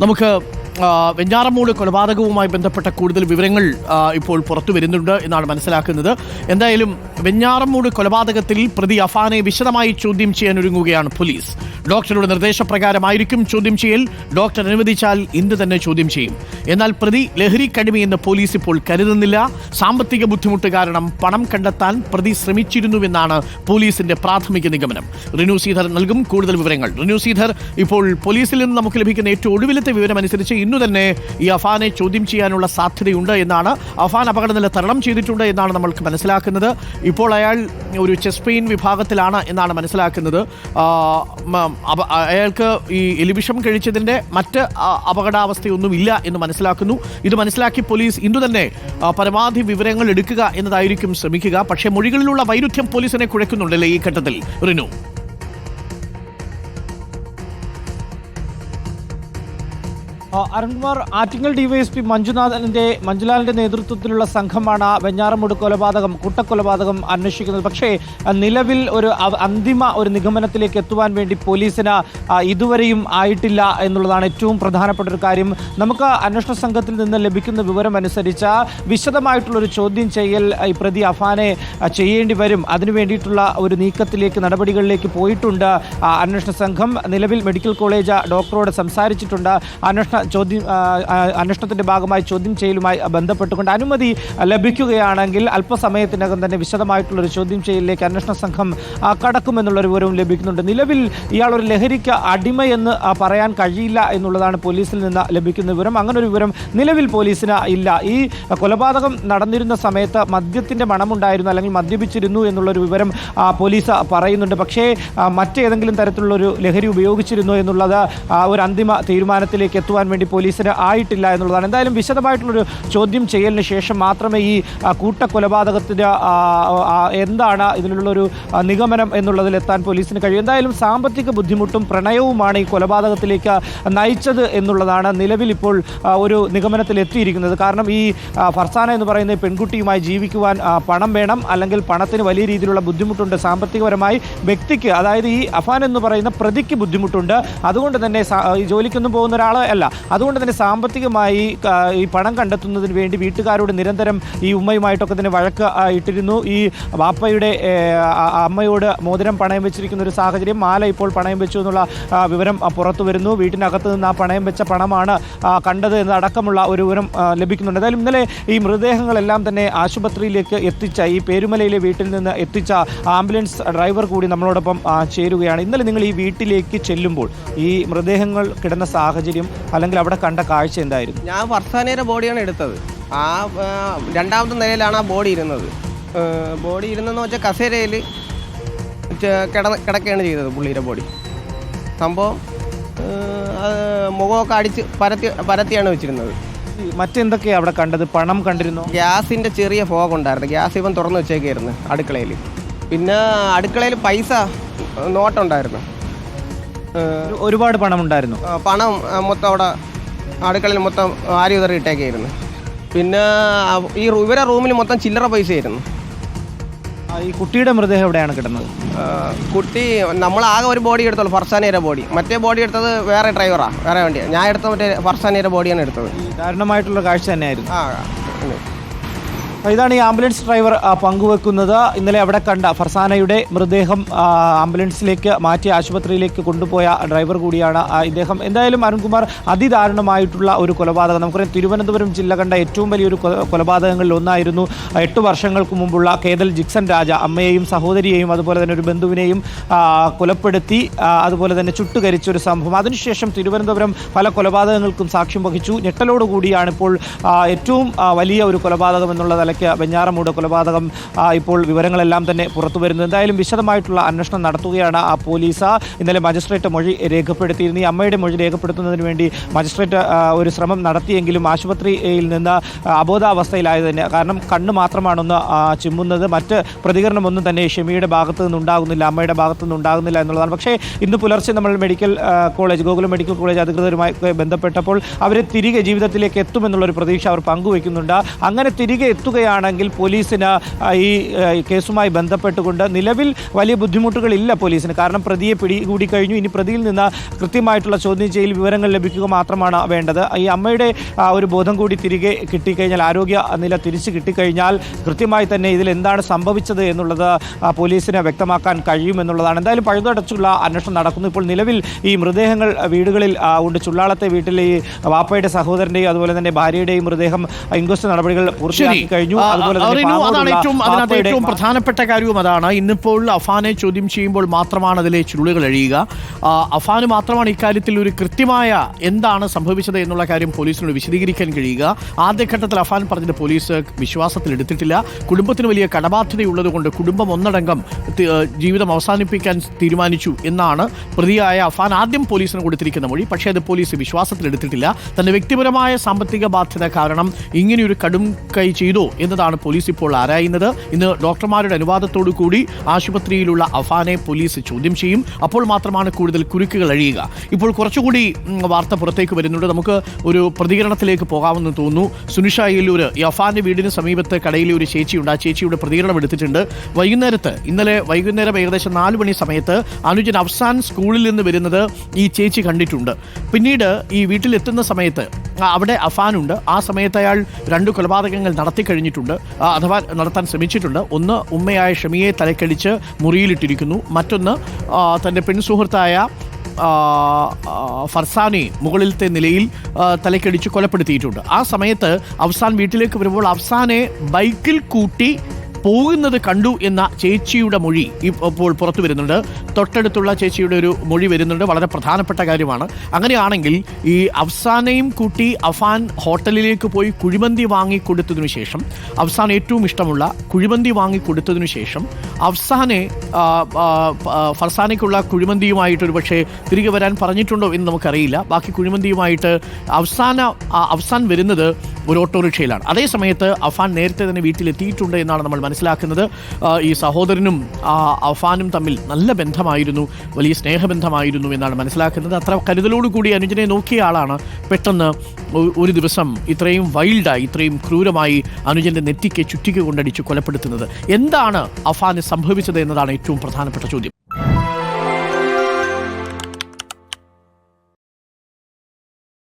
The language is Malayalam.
നമുക്ക് ആ, വെഞ്ഞാറമൂട് കൊലപാതകവുമായി ബന്ധപ്പെട്ട കൂടുതൽ വിവരങ്ങൾ ഇപ്പോൾ പുറത്തു വരുന്നുണ്ട് എന്നാണ് മനസ്സിലാക്കുന്നത്. എന്തായാലും വെഞ്ഞാറമൂട് കൊലപാതകത്തിൽ പ്രതി അഫാനെ വിശദമായി ചോദ്യം ചെയ്യാൻ ഒരുങ്ങുകയാണ് പോലീസ്. ഡോക്ടറുടെ നിർദ്ദേശപ്രകാരമായിരിക്കും ചോദ്യം ചെയ്യൽ. ഡോക്ടർ അനുവദിച്ചാൽ ഇന്ന് തന്നെ ചോദ്യം ചെയ്യും. എന്നാൽ പ്രതി ലഹരി കടിമയെന്ന് പോലീസ് ഇപ്പോൾ കരുതുന്നില്ല. സാമ്പത്തിക ബുദ്ധിമുട്ട് കാരണം പണം കണ്ടെത്താൻ പ്രതി ശ്രമിച്ചിരുന്നുവെന്നാണ് പോലീസിന്റെ പ്രാഥമിക നിഗമനം. റിനു ശ്രീധർ നൽകും കൂടുതൽ വിവരങ്ങൾ. റിനു ശ്രീധർ ഇപ്പോൾ പോലീസിൽ നിന്ന് നമുക്ക് ലഭിക്കുന്ന ഏറ്റവും ഒടുവിലത്തെ വിവരം അനുസരിച്ച് ഇന്നു തന്നെ ഈ അഫാനെ ചോദ്യം ചെയ്യാനുള്ള സാധ്യതയുണ്ട് എന്നാണ് അഫാൻ അപകടനില തരണം ചെയ്തിട്ടുണ്ട് എന്നാണ് നമ്മൾക്ക് മനസ്സിലാക്കുന്നത്. ഇപ്പോൾ അയാൾ ഒരു ചെസ് പെയിൻ വിഭാഗത്തിലാണ് എന്നാണ് മനസ്സിലാക്കുന്നത്. അയാൾക്ക് ഈ എലിവിഷം കഴിച്ചതിന്റെ മറ്റ് അപകടാവസ്ഥയൊന്നും ഇല്ല എന്ന് മനസ്സിലാക്കുന്നു. ഇത് മനസ്സിലാക്കി പോലീസ് ഇന്നു തന്നെ പരമാവധി വിവരങ്ങൾ എടുക്കുക എന്നതായിരിക്കും ശ്രമിക്കുക. പക്ഷേ മൊഴികളിലുള്ള വൈരുദ്ധ്യം പോലീസിനെ കുഴക്കുന്നുണ്ടല്ലേ ഈ ഘട്ടത്തിൽ? റിനു. അരുൺകുമാർ ആറ്റിങ്ങൽ ഡിവൈഎസ്പി മഞ്ജുനാഥന്റെ മഞ്ജുലാലിന്റെ നേതൃത്വത്തിലുള്ള സംഘമാണ് വെഞ്ഞാറമൂട് കൊലപാതകം കൂട്ടക്കൊലപാതകം അന്വേഷിക്കുന്നത്. പക്ഷേ നിലവിൽ ഒരു അന്തിമ ഒരു നിഗമനത്തിലേക്ക് എത്തുവാൻ വേണ്ടി പോലീസിന് ഇതുവരെയും ആയിട്ടില്ല എന്നുള്ളതാണ് ഏറ്റവും പ്രധാനപ്പെട്ട ഒരു കാര്യം. നമുക്ക് അന്വേഷണ സംഘത്തിൽ നിന്ന് ലഭിക്കുന്ന വിവരം അനുസരിച്ച് വിശദമായിട്ടുള്ളൊരു ചോദ്യം ചെയ്യൽ ഈ പ്രതി അഫാനെ ചെയ്യേണ്ടി വരും. അതിനു വേണ്ടിയിട്ടുള്ള ഒരു നീക്കത്തിലേക്ക് നടപടികളിലേക്ക് പോയിട്ടുണ്ട് അന്വേഷണ സംഘം. നിലവിൽ മെഡിക്കൽ കോളേജ് ഡോക്ടറോട് സംസാരിച്ചിട്ടുണ്ട്. അന്വേഷണ ചോദ്യം അന്വേഷണത്തിന്റെ ഭാഗമായി ചോദ്യം ചെയ്യലുമായി ബന്ധപ്പെട്ടുകൊണ്ട് അനുമതി ലഭിക്കുകയാണെങ്കിൽ അല്പസമയത്തിനകം തന്നെ വിശദമായിട്ടുള്ള ഒരു ചോദ്യം ചെയ്യലിലേക്ക് അന്വേഷണ സംഘം ആ, കടക്കുമെന്നുള്ള ഒരു വിവരവും ലഭിക്കുന്നുണ്ട്. നിലവിൽ ഇയാൾ ഒരു ലഹരിക്ക് അടിമയെന്ന് പറയാൻ കഴിയില്ല എന്നുള്ളതാണ് പോലീസിൽ നിന്ന് ലഭിക്കുന്ന വിവരം. അങ്ങനെ ഒരു വിവരം നിലവിൽ പോലീസിന് ഇല്ല. ഈ കൊലപാതകം നടന്നിരുന്ന സമയത്ത് മദ്യത്തിന്റെ മണമുണ്ടായിരുന്നു അല്ലെങ്കിൽ മദ്യപിച്ചിരുന്നു എന്നുള്ളൊരു വിവരം പോലീസ് പറയുന്നുണ്ട്. പക്ഷേ മറ്റേതെങ്കിലും തരത്തിലുള്ള ഒരു ലഹരി ഉപയോഗിച്ചിരുന്നു എന്നുള്ളത് ഒരു അന്തിമ തീരുമാനത്തിലേക്ക് എത്തുവാൻ വേണ്ടി പോലീസിന് ആയിട്ടില്ല എന്നുള്ളതാണ്. എന്തായാലും വിശദമായിട്ടുള്ളൊരു ചോദ്യം ചെയ്യലിന് ശേഷം മാത്രമേ ഈ കൂട്ടക്കൊലപാതകത്തിന്റെ എന്താണ് ഇതിലുള്ളൊരു നിഗമനം എന്നുള്ളതിൽ എത്താൻ പോലീസിന് കഴിയും. എന്തായാലും സാമ്പത്തിക ബുദ്ധിമുട്ടും പ്രണയവുമാണ് ഈ കൊലപാതകത്തിലേക്ക് നയിച്ചത് എന്നുള്ളതാണ് നിലവിൽ ഇപ്പോൾ ഒരു നിഗമനത്തിൽ എത്തിയിരിക്കുന്നത്. കാരണം ഈ ഫർസാന എന്ന് പറയുന്ന പെൺകുട്ടിയുമായി ജീവിക്കുവാൻ പണം വേണം അല്ലെങ്കിൽ പണത്തിന് വലിയ രീതിയിലുള്ള ബുദ്ധിമുട്ടുണ്ട് സാമ്പത്തികപരമായി വ്യക്തിക്ക്. അതായത് ഈ അഫാൻ എന്ന് പറയുന്ന പ്രതിക്ക് ബുദ്ധിമുട്ടുണ്ട്. അതുകൊണ്ട് തന്നെ ജോലിക്കൊന്നും പോകുന്ന ഒരാൾ അല്ല. അതുകൊണ്ട് തന്നെ സാമ്പത്തികമായി ഈ പണം കണ്ടെത്തുന്നതിന് വേണ്ടി വീട്ടുകാരോട് നിരന്തരം ഈ ഉമ്മയുമായിട്ടൊക്കെ തന്നെ വഴക്ക് ഇട്ടിരുന്നു. ഈ വാപ്പയുടെ അമ്മയോട് മോതിരം പണയം വെച്ചിരിക്കുന്ന ഒരു സാഹചര്യം മാല ഇപ്പോൾ പണയം വെച്ചു എന്നുള്ള വിവരം പുറത്തു വരുന്നു. വീട്ടിനകത്ത് നിന്ന് ആ പണയം വെച്ച പണമാണ് കണ്ടത് എന്നടക്കമുള്ള ഒരു വിവരം ലഭിക്കുന്നുണ്ട്. എന്തായാലും ഇന്നലെ ഈ മൃതദേഹങ്ങളെല്ലാം തന്നെ ആശുപത്രിയിലേക്ക് എത്തിച്ച ഈ പേരുമലയിലെ വീട്ടിൽ നിന്ന് എത്തിച്ച ആംബുലൻസ് ഡ്രൈവർ കൂടി നമ്മളോടൊപ്പം ചേരുകയാണ്. ഇന്നലെ നിങ്ങൾ ഈ വീട്ടിലേക്ക് ചെല്ലുമ്പോൾ ഈ മൃതദേഹങ്ങൾ കിടന്ന സാഹചര്യം അല്ലെങ്കിൽ അവിടെ കണ്ട കാഴ്ച എന്തായിരുന്നു? ഞാൻ ഫർസാനയുടെ ബോഡിയാണ് എടുത്തത്. ആ ആ, രണ്ടാമത്തെ നിലയിലാണ് ആ ബോഡി ഇരുന്നത്. ബോഡി ഇരുന്നെന്ന് വെച്ചാൽ കസേരയിൽ കിട കിടക്കുകയാണ് ചെയ്തത് പുള്ളിയുടെ ബോഡി. സംഭവം അത് മുഖമൊക്കെ അടിച്ച് പരത്തി പരത്തിയാണ് വെച്ചിരുന്നത്. മറ്റെന്തൊക്കെയാണ് അവിടെ കണ്ടത്? പണം കണ്ടിരുന്നു? ഗ്യാസിന്റെ ചെറിയ ഫോഗ് ഉണ്ടായിരുന്നു. ഗ്യാസ് ഇവൻ തുറന്ന് വെച്ചേക്കായിരുന്നു അടുക്കളയിൽ പിന്നെ അടുക്കളയിൽ പൈസ നോട്ടുണ്ടായിരുന്നു. ഒരുപാട് പണം ഉണ്ടായിരുന്നു പണം മൊത്തം അവിടെ അടുക്കളയിൽ മൊത്തം ആരി ഉതറി ഇട്ടേക്കായിരുന്നു. പിന്നെ ഈ ഇവരെ റൂമിൽ മൊത്തം ചില്ലറ പൈസ ആയിരുന്നു ഈ കുട്ടിയുടെ മൃതദേഹം എവിടെയാണ് കിട്ടുന്നത് കുട്ടി നമ്മൾ ആകെ ഒരു ബോഡി എടുത്തുള്ളൂ ഫർസാനയുടെ ബോഡി. മറ്റേ ബോഡി എടുത്തത് വേറെ ഡ്രൈവറാണ് വേറെ വണ്ടിയാണ് ഞാൻ എടുത്ത മറ്റേ ഫർസാനയുടെ ബോഡിയാണ് എടുത്തത്. ദാരുണമായിട്ടുള്ള കാഴ്ച തന്നെയായിരുന്നു. ആ. ഇതാണ് ഈ ആംബുലൻസ് ഡ്രൈവർ പങ്കുവെക്കുന്നത്. ഇന്നലെ അവിടെ കണ്ട ഫർസാനയുടെ മൃതദേഹം ആംബുലൻസിലേക്ക് മാറ്റി ആശുപത്രിയിലേക്ക് കൊണ്ടുപോയ ഡ്രൈവർ കൂടിയാണ് ഇദ്ദേഹം. എന്തായാലും അരുൺകുമാർ അതിദാരുണമായിട്ടുള്ള ഒരു കൊലപാതകം. നമുക്കറിയാം തിരുവനന്തപുരം ജില്ല കണ്ട ഏറ്റവും വലിയൊരു കൊലപാതകങ്ങളിൽ ഒന്നായിരുന്നു എട്ട് വർഷങ്ങൾക്ക് മുമ്പുള്ള കേതൽ ജിക്സൺ രാജ അമ്മയെയും സഹോദരിയെയും അതുപോലെ തന്നെ ഒരു ബന്ധുവിനെയും കൊലപ്പെടുത്തി അതുപോലെ തന്നെ ചുട്ടുകരിച്ച ഒരു സംഭവം. അതിനുശേഷം തിരുവനന്തപുരം പല കൊലപാതകങ്ങൾക്കും സാക്ഷ്യം വഹിച്ചു. ഞെട്ടലോടുകൂടിയാണ് ഇപ്പോൾ ഏറ്റവും വലിയ ഒരു കൊലപാതകം എന്നുള്ള നിലയ്ക്ക് വെഞ്ഞാറമൂട് കൊലപാതകം ഇപ്പോൾ വിവരങ്ങളെല്ലാം തന്നെ പുറത്തു വരുന്നു. എന്തായാലും വിശദമായിട്ടുള്ള അന്വേഷണം നടത്തുകയാണ് ആ പോലീസ്. ഇന്നലെ മജിസ്ട്രേറ്റ് മൊഴി രേഖപ്പെടുത്തിയിരുന്നു. ഈ അമ്മയുടെ മൊഴി രേഖപ്പെടുത്തുന്നതിന് വേണ്ടി മജിസ്ട്രേറ്റ് ഒരു ശ്രമം നടത്തിയെങ്കിലും ആശുപത്രിയിൽ നിന്ന് അബോധാവസ്ഥയിലായത് തന്നെ കാരണം കണ്ണ് മാത്രമാണൊന്ന് ചുമ്മുന്നത്. മറ്റ് പ്രതികരണമൊന്നും തന്നെ ഷെമിയുടെ ഭാഗത്തു നിന്നുണ്ടാകുന്നില്ല അമ്മയുടെ ഭാഗത്തു നിന്നുണ്ടാകുന്നില്ല എന്നുള്ളതാണ്. പക്ഷേ ഇന്ന് പുലർച്ചെ നമ്മൾ medical college Gokulam medical college അധികൃതരുമായി ബന്ധപ്പെട്ടപ്പോൾ അവരെ തിരികെ ജീവിതത്തിലേക്ക് എത്തുമെന്നുള്ളൊരു പ്രതീക്ഷ അവർ പങ്കുവയ്ക്കുന്നുണ്ട് അങ്ങനെ തിരികെ എത്തുകയാണെങ്കിൽ നോക്കുകയാണെങ്കിൽ പോലീസിന് ഈ കേസുമായി ബന്ധപ്പെട്ടുകൊണ്ട് നിലവിൽ വലിയ ബുദ്ധിമുട്ടുകളില്ല പോലീസിന്. കാരണം പ്രതിയെ പിടികൂടി കഴിഞ്ഞു. ഇനി പ്രതിയിൽ നിന്ന് കൃത്യമായിട്ടുള്ള ചോദ്യം ചെയ്യൽ വിവരങ്ങൾ ലഭിക്കുക മാത്രമാണ് വേണ്ടത്. ഈ അമ്മയുടെ ഒരു ബോധം കൂടി തിരികെ കിട്ടിക്കഴിഞ്ഞാൽ ആരോഗ്യ നില തിരിച്ചു കിട്ടിക്കഴിഞ്ഞാൽ കൃത്യമായി തന്നെ ഇതിൽ എന്താണ് സംഭവിച്ചത് എന്നുള്ളത് പോലീസിനെ വ്യക്തമാക്കാൻ കഴിയുമെന്നുള്ളതാണ് എന്തായാലും പഴുതടച്ചുള്ള അന്വേഷണം നടക്കുന്നു. ഇപ്പോൾ നിലവിൽ ഈ മൃതദേഹങ്ങൾ വീടുകളിൽ ഉണ്ട്. ചുള്ളാളത്തെ വീട്ടിലെ ഈ വാപ്പയുടെ സഹോദരന്റെയും അതുപോലെ തന്നെ ഭാര്യയുടെയും മൃതദേഹം ഇൻക്വസ്റ്റ് നടപടികൾ പൂർത്തിയാക്കി കഴിഞ്ഞു ആ, അതാണ് ഏറ്റവും അതിനകത്ത് ഏറ്റവും പ്രധാനപ്പെട്ട കാര്യവും അതാണ്. ഇന്നിപ്പോൾ അഫാനെ ചോദ്യം ചെയ്യുമ്പോൾ മാത്രമാണ് അതിലെ ചുരുളുകൾ അഴിയുക അഫാന് മാത്രമാണ് ഇക്കാര്യത്തിൽ ഒരു കൃത്യമായ എന്താണ് സംഭവിച്ചത് എന്നുള്ള കാര്യം പോലീസിനോട് വിശദീകരിക്കാൻ കഴിയുക. ആദ്യഘട്ടത്തിൽ അഫാൻ പറഞ്ഞത് പോലീസ് വിശ്വാസത്തിൽ എടുത്തിട്ടില്ല. കുടുംബത്തിന് വലിയ കടബാധ്യതയുള്ളത് കൊണ്ട് കുടുംബം ഒന്നടങ്കം ജീവിതം അവസാനിപ്പിക്കാൻ തീരുമാനിച്ചു എന്നാണ് പ്രതിയായ അഫാൻ ആദ്യം പോലീസിന് കൊടുത്തിരിക്കുന്ന മൊഴി. പക്ഷേ അത് പോലീസ് വിശ്വാസത്തിൽ എടുത്തിട്ടില്ല. തന്റെ വ്യക്തിപരമായ സാമ്പത്തിക ബാധ്യത കാരണം ഇങ്ങനെയൊരു കടും കൈ ചെയ്തോ എന്നതാണ് പോലീസ് ഇപ്പോൾ ആരായുന്നത്. ഇന്ന് ഡോക്ടർമാരുടെ അനുവാദത്തോടു കൂടി ആശുപത്രിയിലുള്ള അഫാനെ പോലീസ് ചോദ്യം ചെയ്യും. അപ്പോൾ മാത്രമാണ് കൂടുതൽ കുരുക്കുകൾ അഴിയുക. ഇപ്പോൾ കുറച്ചുകൂടി വാർത്ത പുറത്തേക്ക് വരുന്നുണ്ട്. നമുക്ക് ഒരു പ്രതികരണത്തിലേക്ക് പോകാമെന്ന് തോന്നുന്നു. സുനിഷ അയ്യല്ലൂർ ഈ അഫാന്റെ വീടിന് സമീപത്ത് കടയിലെ ഒരു ചേച്ചിയുണ്ട്. ആ ചേച്ചിയുടെ പ്രതികരണം എടുത്തിട്ടുണ്ട്. വൈകുന്നേരത്ത് ഇന്നലെ വൈകുന്നേരം ഏകദേശം നാല് മണി സമയത്ത് അനുജൻ അഫ്സാൻ സ്കൂളിൽ നിന്ന് വരുന്നത് ഈ ചേച്ചി കണ്ടിട്ടുണ്ട്. പിന്നീട് ഈ വീട്ടിലെത്തുന്ന സമയത്ത് അവിടെ അഫാനുണ്ട്. ആ സമയത്ത് അയാൾ രണ്ട് കൊലപാതകങ്ങൾ നടത്തി കഴിഞ്ഞിട്ടുണ്ട് അഥവാ നടത്താൻ ശ്രമിച്ചിട്ടുണ്ട്. ഒന്ന് ഉമ്മയായ ഷമിയെ തലക്കടിച്ച് മുറിയിലിട്ടിരിക്കുന്നു. മറ്റൊന്ന് തന്റെ പെൺസുഹൃത്തായ ഫർസാനെ മുകളിലത്തെ നിലയിൽ തലക്കടിച്ച് കൊലപ്പെടുത്തിയിട്ടുണ്ട്. ആ സമയത്ത് അഫ്സാൻ വീട്ടിലേക്ക് വരുമ്പോൾ അഫ്സാനെ ബൈക്കിൽ കൂട്ടി പോകുന്നത് കണ്ടു എന്ന ചേച്ചിയുടെ മൊഴി ഇപ്പോൾ പുറത്തു വരുന്നുണ്ട്. തൊട്ടടുത്തുള്ള ചേച്ചിയുടെ ഒരു മൊഴി വരുന്നുണ്ട്. വളരെ പ്രധാനപ്പെട്ട കാര്യമാണ്. അങ്ങനെയാണെങ്കിൽ ഈ അഫ്സാനയും കൂട്ടി അഫാൻ ഹോട്ടലിലേക്ക് പോയി കുഴിമന്തി വാങ്ങിക്കൊടുത്തതിനു ശേഷം അഫ്സാൻ ഏറ്റവും ഇഷ്ടമുള്ള കുഴിമന്തി വാങ്ങിക്കൊടുത്തതിനു ശേഷം അഫ്സാനെ ഫർസാനയ്ക്കുള്ള കുഴിമന്തിയുമായിട്ട് ഒരു പക്ഷേ തിരികെ വരാൻ പറഞ്ഞിട്ടുണ്ടോ എന്ന് നമുക്കറിയില്ല. ബാക്കി കുഴിമന്തിയുമായിട്ട് അഫ്സാന അഫ്സാൻ വരുന്നത് ഒരു ഓട്ടോറിക്ഷയിലാണ്. അതേ സമയത്ത് അഫാൻ നേരത്തെ തന്നെ വീട്ടിലെത്തിയിട്ടുണ്ട് എന്നാണ് നമ്മൾ മനസ്സിലാക്കുന്നത്. ഈ സഹോദരനും അഫാനും തമ്മിൽ നല്ല ബന്ധമായിരുന്നു വലിയ സ്നേഹബന്ധമായിരുന്നു എന്നാണ് മനസ്സിലാക്കുന്നത്. അത്ര കരുതലോടുകൂടി അനുജനെ നോക്കിയ ആളാണ്. പെട്ടെന്ന് ഒരു ദിവസം ഇത്രയും വൈൽഡായി ഇത്രയും ക്രൂരമായി അനുജന്റെ നെറ്റിക്ക് ചുറ്റിക്ക് കൊണ്ടടിച്ച് കൊലപ്പെടുത്തുന്നത്. എന്താണ് അഫാന് സംഭവിച്ചത് എന്നതാണ് ഏറ്റവും പ്രധാനപ്പെട്ട ചോദ്യം.